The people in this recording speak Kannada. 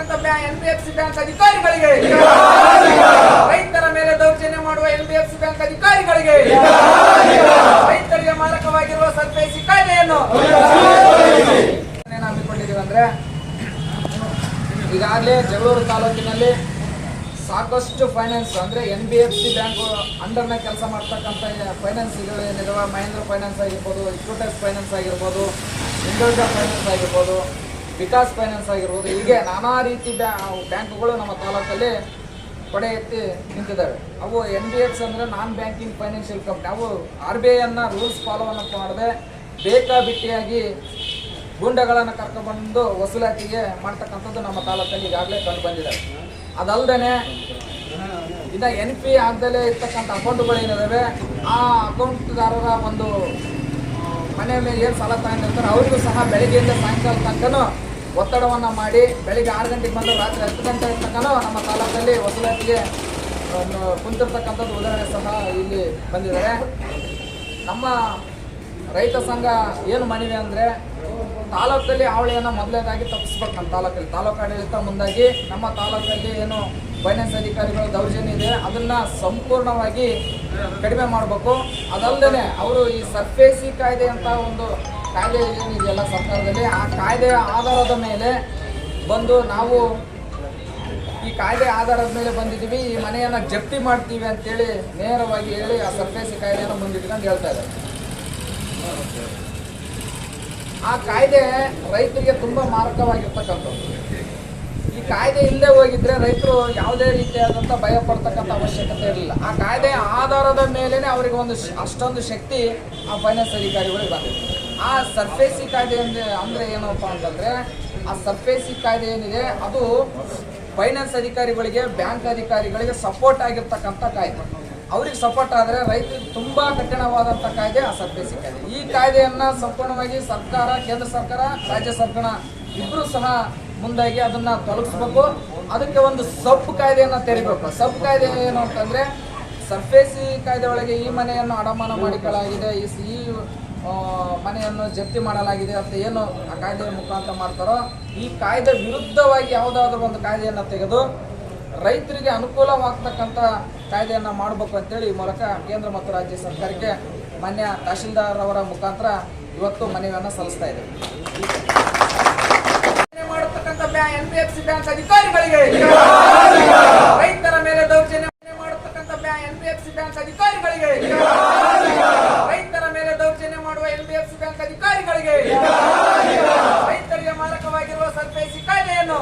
ಮಾಡತಕ್ಕಂಥ N B F C bank ಅಧಿಕಾರಿಗಳಿಗೆ. ರೈತರ ಮೇಲೆ ದೌರ್ಜನ್ಯ ಮಾಡುವ N B F C bank ಅಧಿಕಾರಿಗಳಿಗೆ. ರೈತರಿಗೆ ಮಾರಕವಾಗಿರುವ ಸರ್ಫೇಸಿ ಕಾಯ್ದೆಯನ್ನು ಹಮ್ಮಿಕೊಂಡಿದ್ದೀವಿ ಅಂದ್ರೆ, ಈಗಾಗಲೇ ಜಗಳೂರು ತಾಲೂಕಿನಲ್ಲಿ ಸಾಕಷ್ಟು ಫೈನಾನ್ಸ್ ಅಂದ್ರೆ N B F C bank ಅಂಡರ್ನ ಕೆಲಸ ಮಾಡ್ತಕ್ಕಂಥ ಫೈನಾನ್ಸ್ಗಳು ಏನಿದಾವೆ? ಮಹೇಂದ್ರ ಫೈನಾನ್ಸ್ ಆಗಿರ್ಬೋದು ಇಕ್ವಿಟೈಸ್ ಫೈನಾನ್ಸ್ ಆಗಿರ್ಬೋದು ಇಂಡೋಜಾ ಫೈನಾನ್ಸ್ ಆಗಿರ್ಬೋದು ವಿಕಾಸ್ ಫೈನಾನ್ಸ್ ಆಗಿರ್ಬೋದು, ಹೀಗೆ ನಾನಾ ರೀತಿ ಬ್ಯಾಂಕುಗಳು ನಮ್ಮ ತಾಲೂಕಲ್ಲಿ ಪಡೆ ಎತ್ತಿ ನಿಂತಿದ್ದಾವೆ. ಅವು ಎನ್ ಬಿ ಎಫ್ಸ್ ಅಂದರೆ ನಾನ್ ಬ್ಯಾಂಕಿಂಗ್ ಫೈನಾನ್ಷಿಯಲ್ ಕಂಪ್ನಿ. ಅವು ಆರ್ ಬಿ ಐಯನ್ನು ರೂಲ್ಸ್ ಫಾಲೋವನ್ನು ಮಾಡದೆ, ಬೇಕಾಬಿಟ್ಟಿಯಾಗಿ ಗೂಂಡಗಳನ್ನು ಕರ್ಕೊಂಡ್ಬಂದು ವಸೂಲಾತಿಗೆ ಮಾಡ್ತಕ್ಕಂಥದ್ದು ನಮ್ಮ ತಾಲೂಕಲ್ಲಿ ಈಗಾಗಲೇ ಕಂಡು ಬಂದಿದೆ. ಅದಲ್ಲದೆ ಇನ್ನು ಎನ್ ಪಿ ಆಗದಲ್ಲೇ ಇರ್ತಕ್ಕಂಥ ಅಕೌಂಟ್ಗಳು ಏನಿದಾವೆ, ಆ ಅಕೌಂಟ್ದಾರರ ಒಂದು ಮನೆ ಮೇಲೆ ಏನು ಸಾಲ ತಗೊಂಡಿರ್ತಾರೆ, ಅವರಿಗೂ ಸಹ ಬೆಳಗ್ಗೆಯಿಂದ ಸಾಯಂಕಾಲ ತನಕನೂ ಒತ್ತಡವನ್ನು ಮಾಡಿ ಬೆಳಿಗ್ಗೆ ಆರು ಗಂಟೆಗೆ ಬಂದು ರಾತ್ರಿ ಹತ್ತು ಗಂಟೆ ತನಕ ನಮ್ಮ ತಾಲೂಕಲ್ಲಿ ವಸೂಲಾತಿಗೆ ಕುಂತಿರ್ತಕ್ಕಂಥದ್ದು ಉದಾಹರಣೆ ಸಹ ಇಲ್ಲಿ ಬಂದಿದ್ದಾರೆ. ನಮ್ಮ ರೈತ ಸಂಘ ಏನು ಮಾಡಿದೆ ಅಂದರೆ ತಾಲೂಕಲ್ಲಿ ಅವಳಿಯನ್ನು ಮೊದಲನೇದಾಗಿ ತಪ್ಪಿಸ್ಬೇಕು ನಮ್ಮ ತಾಲೂಕಲ್ಲಿ. ತಾಲೂಕು ಆಡಳಿತ ಮುಂದಾಗಿ ನಮ್ಮ ತಾಲೂಕಲ್ಲಿ ಏನು ಫೈನಾನ್ಸ್ ಅಧಿಕಾರಿಗಳ ದೌರ್ಜನ್ಯ ಇದೆ, ಅದನ್ನು ಸಂಪೂರ್ಣವಾಗಿ ಕಡಿಮೆ ಮಾಡಬೇಕು. ಅದಲ್ಲದೆ ಅವರು ಈ ಸರ್ಫೇಸಿ ಕಾಯ್ದೆ ಅಂತ ಒಂದು ಕಾಯ್ದೆ ಏನಿದೆಯಲ್ಲ ಸರ್ಕಾರದಲ್ಲಿ ಆ ಕಾಯ್ದೆಯ ಆಧಾರದ ಮೇಲೆ ಬಂದು ನಾವು ಈ ಕಾಯ್ದೆ ಆಧಾರದ ಮೇಲೆ ಬಂದಿದ್ದೀವಿ. ಈ ಮನೆಯನ್ನು ಜಪ್ತಿ ಮಾಡ್ತೀವಿ ಅಂತೇಳಿ ನೇರವಾಗಿ ಹೇಳಿ ಆ ಸರ್ಫೇಸಿ ಕಾಯ್ದೆಯನ್ನು ಮುಂದಿಟ್ಕೊಂಡು ಹೇಳ್ತಾ ಇದ್ದಾರೆ. ಆ ಕಾಯ್ದೆ ರೈತರಿಗೆ ತುಂಬ ಮಾರಕವಾಗಿರ್ತಕ್ಕಂಥದ್ದು. ಈ ಕಾಯ್ದೆ ಇಲ್ಲದೆ ಹೋಗಿದ್ರೆ ರೈತರು ಯಾವುದೇ ರೀತಿಯಾದಂಥ ಭಯ ಪಡ್ತಕ್ಕಂಥ ಅವಶ್ಯಕತೆ ಇರಲಿಲ್ಲ. ಆ ಕಾಯ್ದೆ ಆಧಾರದ ಮೇಲೇ ಅವರಿಗೆ ಒಂದು ಅಷ್ಟೊಂದು ಶಕ್ತಿ ಆ ಫೈನಾನ್ಸ್ ಅಧಿಕಾರಿಗಳಿಗೆ ಬಂದಿದೆ. ಆ ಸರ್ಫೇಸಿ ಕಾಯ್ದೆ ಅಂದ್ರೆ ಅಂದರೆ ಏನಪ್ಪ ಅಂತಂದ್ರೆ, ಆ ಸರ್ಫೇಸಿ ಕಾಯ್ದೆ ಏನಿದೆ, ಅದು ಫೈನಾನ್ಸ್ ಅಧಿಕಾರಿಗಳಿಗೆ ಬ್ಯಾಂಕ್ ಅಧಿಕಾರಿಗಳಿಗೆ ಸಪೋರ್ಟ್ ಆಗಿರ್ತಕ್ಕಂಥ ಕಾಯ್ದೆ. ಅವ್ರಿಗೆ ಸಪೋರ್ಟ್ ಆದರೆ ರೈತರಿಗೆ ತುಂಬ ಕಠಿಣವಾದಂಥ ಕಾಯ್ದೆ ಆ ಸರ್ಫೇಸಿ ಕಾಯ್ದೆ. ಈ ಕಾಯ್ದೆಯನ್ನು ಸಂಪೂರ್ಣವಾಗಿ ಸರ್ಕಾರ, ಕೇಂದ್ರ ಸರ್ಕಾರ, ರಾಜ್ಯ ಸರ್ಕಾರ ಇಬ್ಬರೂ ಸಹ ಮುಂದಾಗಿ ಅದನ್ನು ತೊಲಗಿಸ್ಬೇಕು ಅದಕ್ಕೆ ಒಂದು ಸಬ್ ಕಾಯ್ದೆಯನ್ನು ತೆರಿಬೇಕು. ಸಬ್ ಕಾಯ್ದೆ ಏನು ಅಂತಂದರೆ, ಸರ್ಫೇಸಿ ಕಾಯ್ದೆ ಒಳಗೆ ಈ ಮನೆಯನ್ನು ಅಡಮಾನ ಮಾಡಿಕೊಳ್ಳಲಾಗಿದೆ. ಈ ಮನೆಯನ್ನು ಜಪ್ತಿ ಮಾಡಲಾಗಿದೆ ಅಂತ ಏನು ಆ ಕಾಯ್ದೆಯ ಮುಖಾಂತರ ಮಾಡ್ತಾರೋ, ಈ ಕಾಯ್ದೆ ವಿರುದ್ಧವಾಗಿ ಯಾವುದಾದ್ರೂ ಒಂದು ಕಾಯ್ದೆಯನ್ನು ತೆಗೆದು ರೈತರಿಗೆ ಅನುಕೂಲವಾಗ್ತಕ್ಕಂಥ ಕಾಯ್ದೆಯನ್ನು ಮಾಡಬೇಕು ಅಂತೇಳಿ ಈ ಮೂಲಕ ಕೇಂದ್ರ ಮತ್ತು ರಾಜ್ಯ ಸರ್ಕಾರಕ್ಕೆ ಮಾನ್ಯ ತಹಶೀಲ್ದಾರ್ ಅವರ ಮುಖಾಂತರ ಇವತ್ತು ಮನವಿಯನ್ನು ಸಲ್ಲಿಸ್ತಾ ಇದೆ ಮಾಡತಕ್ಕಂಥ N B F C bank ಅಧಿಕಾರಿಗಳಿಗೆ ರೈತರ ಮೇಲೆ ದೌರ್ಜನ್ಯ ಮಾಡತಕ್ಕಂಥ N B F C bank ಅಧಿಕಾರಿಗಳಿಗೆ ರೈತರ ಮೇಲೆ ದೌರ್ಜನ್ಯ ಮಾಡುವ ಎನ್ ಬಿ ಎಫ್ ಸಿ ಮಾರಕವಾಗಿರುವ ಸರ್ಫೇಸಿ ಕಾಯ್ದೆಯನ್ನು.